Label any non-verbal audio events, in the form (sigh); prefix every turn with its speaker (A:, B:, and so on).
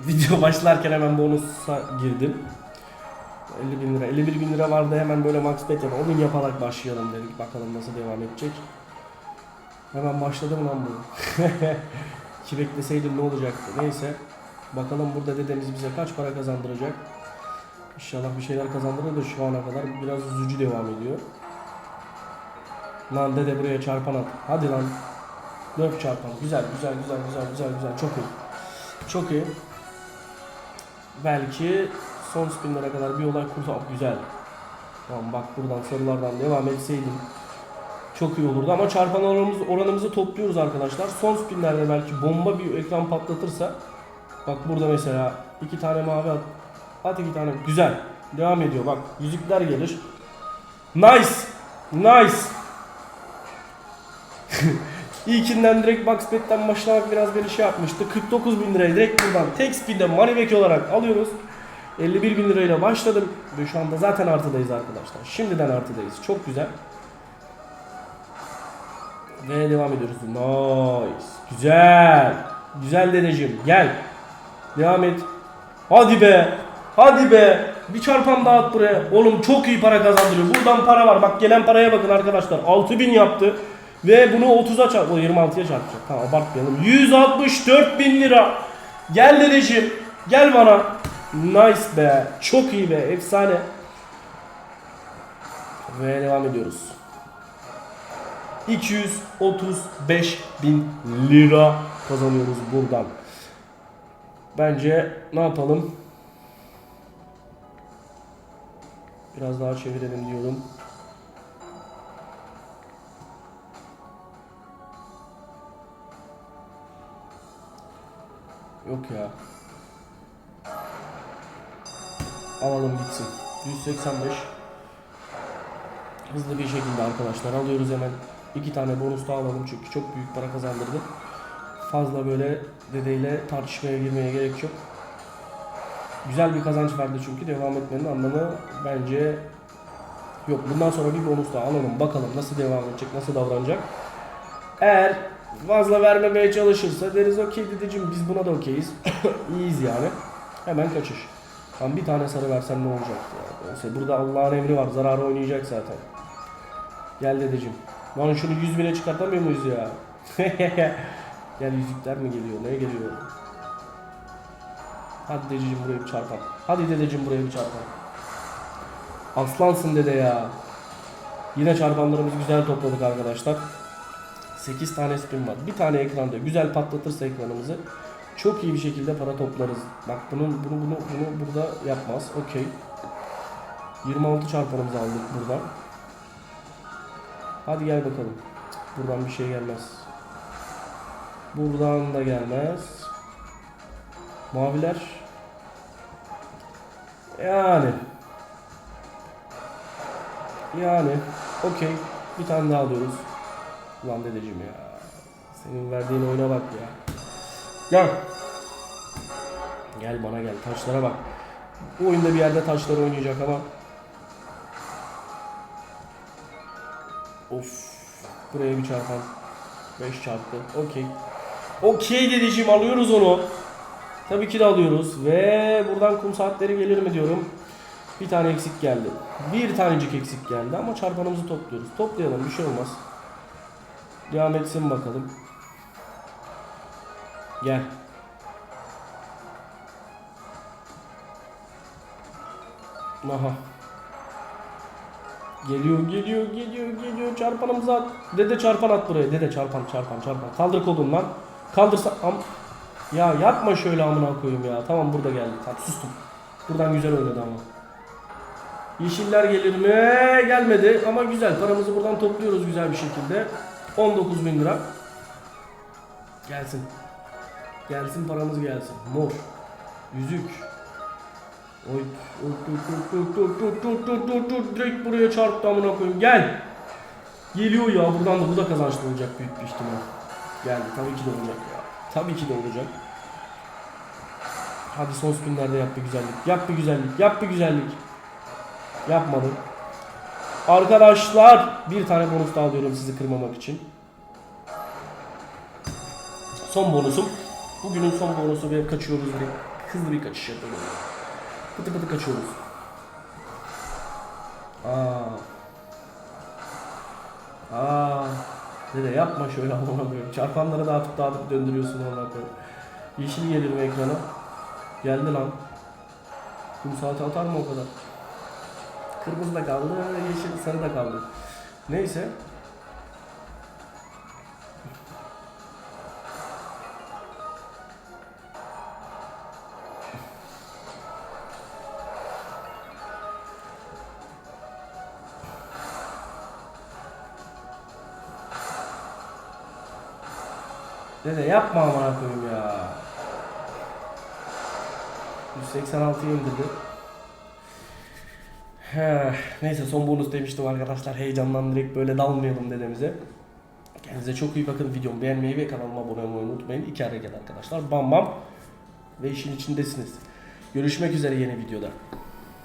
A: (laughs) Başlarken hemen bonusa girdim. 50 bin lira. 51 bin lira vardı hemen böyle max bet yapalım. Onun yaparak başlayalım dedik. Bakalım nasıl devam edecek. Hemen başladı mı lan bu? (laughs) Ki bekleseydim ne olacaktı? Neyse. Bakalım burada dedemiz bize kaç para kazandıracak. İnşallah bir şeyler kazandırır da şu ana kadar biraz üzücü devam ediyor. Lan dede buraya çarpan at. Hadi lan. Dört çarpan. Güzel güzel güzel güzel güzel güzel. Çok iyi. Çok iyi. Belki son spinlere kadar bir olay kurtar. Güzel. Tamam bak buradan sorulardan devam etseydim çok iyi olurdu ama çarpan oranımızı, oranımızı topluyoruz arkadaşlar. Son spinlerde belki bomba bir ekran patlatırsa bak burada mesela iki tane mavi at. At iki tane. Güzel. Devam ediyor. Bak yüzükler gelir. Nice. Nice. (laughs) İlkinden direkt box bet'ten başlamak biraz beni şey yapmıştı. 49 bin lirayı direkt buradan tek spin'de money back olarak alıyoruz. 51 bin lirayla başladım ve şu anda zaten artıdayız arkadaşlar. Şimdiden artıdayız. Çok güzel. Ve devam ediyoruz. Nice. Güzel. Güzel dedeciğim. Gel. Devam et. Hadi be. Hadi be. Bir çarpan daha at buraya. Oğlum çok iyi para kazandırıyor. Buradan para var. Bak gelen paraya bakın arkadaşlar. 6000 yaptı. Ve bunu 30'a çarp. O 26'ya çarpacak. Tamam abartmayalım. 164 bin lira. Gel dedeciğim. Gel bana. Nice be. Çok iyi be. Efsane. Ve devam ediyoruz. 235 bin lira kazanıyoruz buradan. Bence ne yapalım? Biraz daha çevirelim diyorum. Yok ya. Alalım gitsin. 185. Hızlı bir şekilde arkadaşlar alıyoruz hemen. iki tane bonus daha alalım çünkü çok büyük para kazandırdı. Fazla böyle dedeyle tartışmaya girmeye gerek yok. Güzel bir kazanç verdi çünkü devam etmenin anlamı bence yok. Bundan sonra bir bonus daha alalım bakalım nasıl devam edecek, nasıl davranacak. Eğer fazla vermemeye çalışırsa deriz okey dedeciğim biz buna da okeyiz. (coughs) İyiyiz yani. Hemen kaçış. Tam bir tane sarı versen ne olacak ya? Neyse burada Allah'ın emri var. Zararı oynayacak zaten. Gel dedeciğim. Lan şunu 100 bine çıkartamıyor muyuz ya? (laughs) Gel yüzükler mi geliyor? Ne geliyor? Hadi dedeciğim buraya bir çarpan. Hadi dedeciğim buraya bir çarpan. Aslansın dede ya. Yine çarpanlarımızı güzel topladık arkadaşlar. 8 tane spin var. Bir tane ekranda güzel patlatırsa ekranımızı çok iyi bir şekilde para toplarız. Bak bunun bunu bunu bunu burada yapmaz. Okey. 26 çarpanımızı aldık buradan. Hadi gel bakalım. Buradan bir şey gelmez. Buradan da gelmez. Maviler. Yani. Yani. Okey. Bir tane daha alıyoruz. Ulan dedeciğim ya. Senin verdiğin oyuna bak ya. Gel. Gel bana gel. Taşlara bak. Bu oyunda bir yerde taşlar oynayacak ama. Of. Buraya bir çarpan. 5 çarptı. Okey. Okey dedeciğim alıyoruz onu. Tabii ki de alıyoruz. Ve buradan kum saatleri gelir mi diyorum. Bir tane eksik geldi. Bir tanecik eksik geldi ama çarpanımızı topluyoruz. Toplayalım bir şey olmaz. Devam etsin bakalım. Gel. Aha. Geliyor, geliyor, geliyor, geliyor. Çarpanımızı at. Dede çarpan at buraya. Dede çarpan, çarpan, çarpan. Kaldır kolundan. Kaldırsa... Am ya yapma şöyle amına koyayım ya. Tamam burada geldi. Tamam sustum. Buradan güzel oynadı ama. Yeşiller gelir mi? Gelmedi ama güzel. Paramızı buradan topluyoruz güzel bir şekilde. 19 bin lira. Gelsin. Gelsin paramız gelsin. Mor. Yüzük. Oy. Dur dur dur dur dur dur dur dur dur direkt buraya çarptı amına koyayım. Gel. Geliyor ya buradan da bu da kazançlı olacak büyük bir ihtimal. Geldi tabii ki de olacak ya. Tabii ki de olacak. Hadi son spinlerde yap bir güzellik. Yap bir güzellik. Yap bir güzellik. Yapmadı. Arkadaşlar bir tane bonus daha alıyorum sizi kırmamak için. Son bonusum. Bugünün son bonusu ve kaçıyoruz direkt. hızlı bir kaçış yapalım. Pıtı pıtı kaçıyoruz. Aa. Aa. Dede yapma şöyle (laughs) amına koyayım. Çarpanları dağıtıp dağıtıp döndürüyorsun amına koyayım. Yeşil gelir mi ekrana? Geldi lan. Kum saati atar mı o kadar? Kırmızı da kaldı, yeşil sarı da kaldı. Neyse. Dede yapma amına koyayım ya. 186'yı indirdi. Neyse son bonus demiştim arkadaşlar. Heyecandan direkt böyle dalmayalım dedemize. Kendinize çok iyi bakın. Videomu beğenmeyi ve kanalıma abone olmayı unutmayın. İki hareket arkadaşlar. Bam bam. Ve işin içindesiniz. Görüşmek üzere yeni videoda.